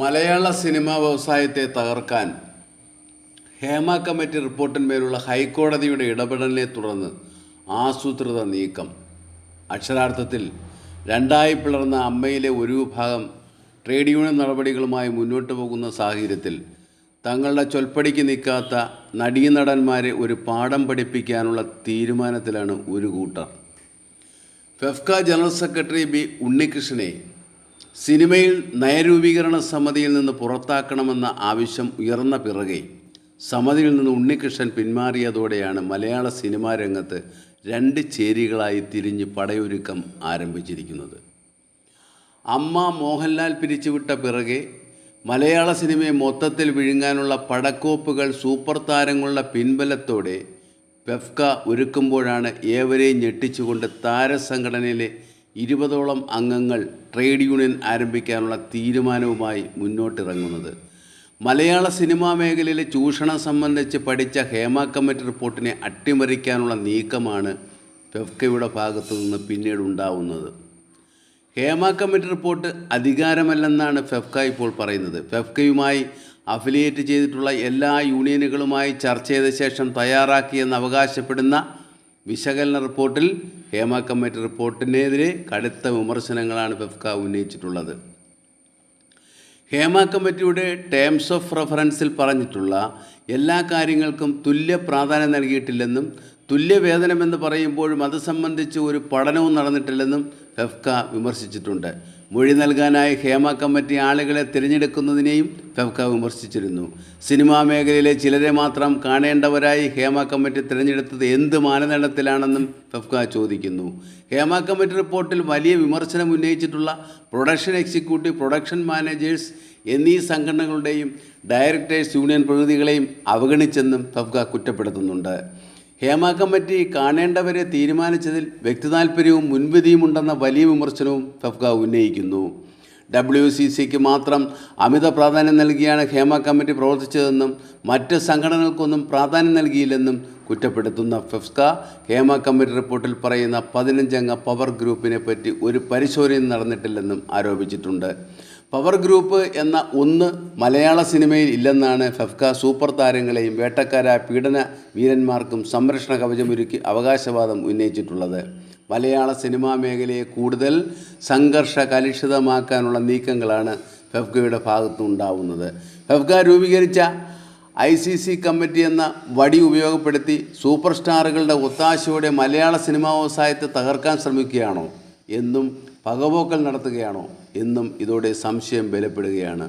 മലയാള cinema വ്യവസായത്തെ തകർക്കാൻ Hema committee റിപ്പോർട്ടിന്മേലുള്ള ഹൈക്കോടതിയുടെ ഇടപെടലിനെ തുടർന്ന് ആസൂത്രിത നീക്കം. അക്ഷരാർത്ഥത്തിൽ രണ്ടായി പിളർന്ന അമ്മയിലെ ഒരു വിഭാഗം ട്രേഡ് യൂണിയൻ നടപടികളുമായി മുന്നോട്ട് പോകുന്ന സാഹചര്യത്തിൽ തങ്ങളുടെ ചൊൽപ്പടിക്ക് നിൽക്കാത്ത നടീനടന്മാരെ ഒരു പാഠം പഠിപ്പിക്കാനുള്ള തീരുമാനത്തിലാണ് ഒരു കൂട്ടർ. ഫെഫ്ക ജനറൽ സെക്രട്ടറി ബി ഉണ്ണികൃഷ്ണനെ സിനിമയിൽ നയരൂപീകരണ സമിതിയിൽ നിന്ന് പുറത്താക്കണമെന്ന ആവശ്യം ഉയർന്ന പിറകെ സമിതിയിൽ നിന്ന് ഉണ്ണികൃഷ്ണൻ പിന്മാറിയതോടെയാണ് മലയാള സിനിമാ രംഗത്ത് രണ്ട് ചേരികളായി തിരിഞ്ഞ് പടയൊരുക്കം ആരംഭിച്ചിരിക്കുന്നത്. അമ്മ മോഹൻലാൽ പിരിച്ചുവിട്ട പിറകെ മലയാള സിനിമയെ മൊത്തത്തിൽ വിഴുങ്ങാനുള്ള പടക്കോപ്പുകൾ സൂപ്പർ താരങ്ങളുടെ പിൻബലത്തോടെ പെഫ്ക ഒരുക്കുമ്പോഴാണ് ഏവരെയും ഞെട്ടിച്ചുകൊണ്ട് താരസംഘടനയിലെ ഇരുപതോളം അംഗങ്ങൾ ട്രേഡ് യൂണിയൻ ആരംഭിക്കാനുള്ള തീരുമാനവുമായി മുന്നോട്ടിറങ്ങുന്നത്. മലയാള സിനിമാ മേഖലയിലെ ചൂഷണം സംബന്ധിച്ച് പഠിച്ച ഹേമ കമ്മിറ്റി റിപ്പോർട്ടിനെ അട്ടിമറിക്കാനുള്ള നീക്കമാണ് ഫെഫ്കയുടെ ഭാഗത്തു നിന്ന് പിന്നീട് ഉണ്ടാവുന്നത്. ഹേമ കമ്മിറ്റി റിപ്പോർട്ട് അധികാരമല്ലെന്നാണ് ഫെഫ്ക ഇപ്പോൾ പറയുന്നത്. ഫെഫ്കയുമായി അഫിലിയേറ്റ് ചെയ്തിട്ടുള്ള എല്ലാ യൂണിയനുകളുമായി ചർച്ച ചെയ്ത ശേഷം തയ്യാറാക്കിയെന്ന് അവകാശപ്പെടുന്ന വിശകലന റിപ്പോർട്ടിൽ ഹേമ കമ്മിറ്റി റിപ്പോർട്ടിനെതിരെ കടുത്ത വിമർശനങ്ങളാണ് ഫെഫ്ക ഉന്നയിച്ചിട്ടുള്ളത്. ഹേമ കമ്മിറ്റിയുടെ ടേംസ് ഓഫ് റെഫറൻസിൽ പറഞ്ഞിട്ടുള്ള എല്ലാ കാര്യങ്ങൾക്കും തുല്യ പ്രാധാന്യം നൽകിയിട്ടില്ലെന്നും തുല്യവേതനമെന്ന് പറയുമ്പോഴും അത് സംബന്ധിച്ച് ഒരു പഠനവും നടന്നിട്ടില്ലെന്നും ഫെഫ്ക വിമർശിച്ചിട്ടുണ്ട്. മൊഴി നൽകാനായി ഹേമ കമ്മിറ്റി ആളുകളെ തിരഞ്ഞെടുക്കുന്നതിനെയും ഫെഫ്ക വിമർശിച്ചിരുന്നു. സിനിമാ മേഖലയിലെ ചിലരെ മാത്രം കാണേണ്ടവരായി ഹേമ കമ്മിറ്റി തിരഞ്ഞെടുത്തത് എന്ത് മാനദണ്ഡത്തിലാണെന്നും ഫെഫ്ക ചോദിക്കുന്നു. ഹേമ കമ്മിറ്റി റിപ്പോർട്ടിൽ വലിയ വിമർശനം ഉന്നയിച്ചിട്ടുള്ള പ്രൊഡക്ഷൻ എക്സിക്യൂട്ടീവ് പ്രൊഡക്ഷൻ മാനേജേഴ്സ് എന്നീ സംഘടനകളുടെയും ഡയറക്ടേഴ്സ് യൂണിയൻ പ്രതിനിധികളെയും അവഗണിച്ചെന്നും ഫെഫ്ക കുറ്റപ്പെടുത്തുന്നുണ്ട്. ഹേമ കമ്മിറ്റി കാണേണ്ടവരെ തീരുമാനിച്ചതിൽ വ്യക്തിതാൽപര്യവും മുൻവിധിയും ഉണ്ടെന്ന വലിയ വിമർശനവും ഫെഫ്ക ഉന്നയിക്കുന്നു. ഡബ്ല്യു സി സിക്ക് മാത്രം അമിത പ്രാധാന്യം നൽകിയാണ് ഹേമ കമ്മിറ്റി പ്രവർത്തിച്ചതെന്നും മറ്റ് സംഘടനകൾക്കൊന്നും പ്രാധാന്യം നൽകിയില്ലെന്നും കുറ്റപ്പെടുത്തുന്ന ഫെഫ്ക ഹേമ കമ്മിറ്റി റിപ്പോർട്ടിൽ പറയുന്ന പതിനഞ്ചംഗ പവർ ഗ്രൂപ്പിനെ പറ്റി ഒരു പരിശോധനയും നടന്നിട്ടില്ലെന്നും ആരോപിച്ചിട്ടുണ്ട്. പവർ ഗ്രൂപ്പ് എന്ന ഒന്ന് മലയാള സിനിമയിൽ ഇല്ലെന്നാണ് ഫെഫ്ക സൂപ്പർ താരങ്ങളെയും വേട്ടക്കാര പീഡന വീരന്മാർക്കും സംരക്ഷണ കവചമൊരുക്കി അവകാശവാദം ഉന്നയിച്ചിട്ടുള്ളത്. മലയാള സിനിമാ മേഖലയെ കൂടുതൽ സംഘർഷ കലുഷിതമാക്കാനുള്ള നീക്കങ്ങളാണ് ഫെഫ്കയുടെ ഭാഗത്തു ഉണ്ടാവുന്നത് ഫെഫ്ക രൂപീകരിച്ച ഐ സി സി കമ്മിറ്റി എന്ന വടി ഉപയോഗപ്പെടുത്തി സൂപ്പർ സ്റ്റാറുകളുടെ ഒത്താശയോടെ മലയാള സിനിമാ വ്യവസായത്തെ തകർക്കാൻ ശ്രമിക്കുകയാണോ? എന്നും പകപോക്കൽ നടത്തുകയാണോ എന്നും ഇതോടെ സംശയം ബലപ്പെടുകയാണ്